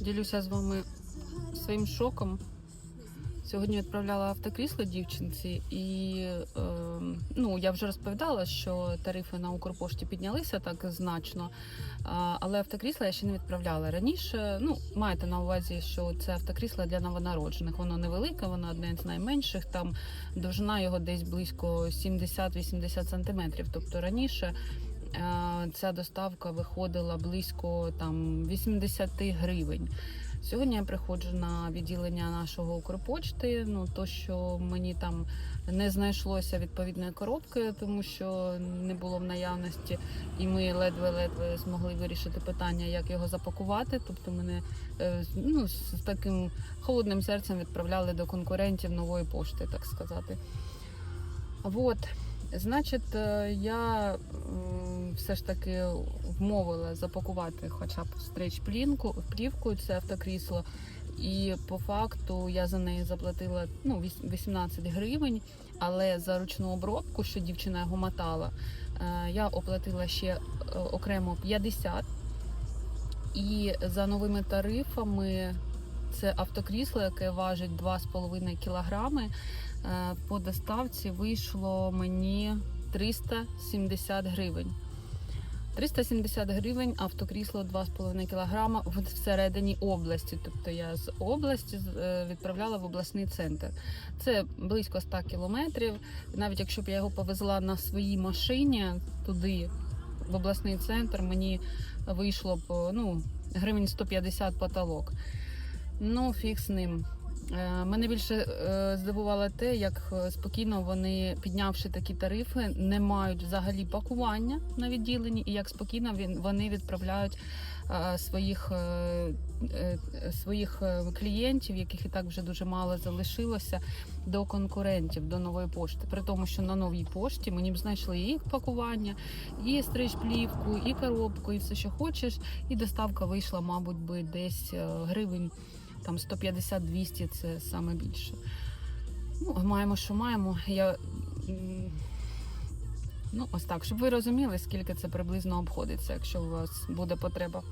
Ділюся з вами своїм шоком. Сьогодні відправляла автокрісло дівчинці, і е, ну я вже розповідала, що тарифи на Укрпошті піднялися так значно. Але автокрісло я ще не відправляла раніше. Ну, маєте на увазі, що це автокрісло для новонароджених. Воно невелике, воно одне з найменших. Там довжина його десь близько 70-80 сантиметрів. Тобто раніше. Е, Ця доставка виходила близько там 80 гривень. Сьогодні я приходжу на відділення нашого Укрпочти. Ну то, що мені там не знайшлося відповідної коробки, тому що не було в наявності, і ми ледве-ледве змогли вирішити питання, як його запакувати. Тобто мене е, ну, з таким холодним серцем відправляли до конкурентів нової пошти, так сказати. Вот. Значить, е, я все ж таки вмовила запакувати хоча б стрейч плівку, плівку це автокрісло. І по факту я за неї заплатила ну, 18 гривень, але за ручну обробку, що дівчина його мотала, е, я оплатила ще е, окремо 50. І за новими тарифами це автокрісло, яке важить 2,5 кілограми. Е, По доставці вийшло мені 370 гривень. 370 гривень автокрісло 2,5 кг всередині області. Тобто я з області е, відправляла в обласний центр. Це близько 100 кілометрів. Навіть якщо б я його повезла на своїй машині туди, в обласний центр, мені вийшло б ну, гривень 150 потолок. Ну, фіг з ним. Е, Мене більше е, здивувало те, як е, спокійно вони, піднявши такі тарифи, не мають взагалі пакування на відділенні, і як спокійно вони відправляють своїх, своїх клієнтів, яких і так вже дуже мало залишилося, до конкурентів, до нової пошти. При тому, що на новій пошті мені б знайшли і пакування, і стриж-плівку, і коробку, і все, що хочеш. І доставка вийшла, мабуть, би десь гривень там 150-200 це саме більше. Ну, маємо, що маємо. Я, ну, ось так, щоб ви розуміли, скільки це приблизно обходиться, якщо у вас буде потреба.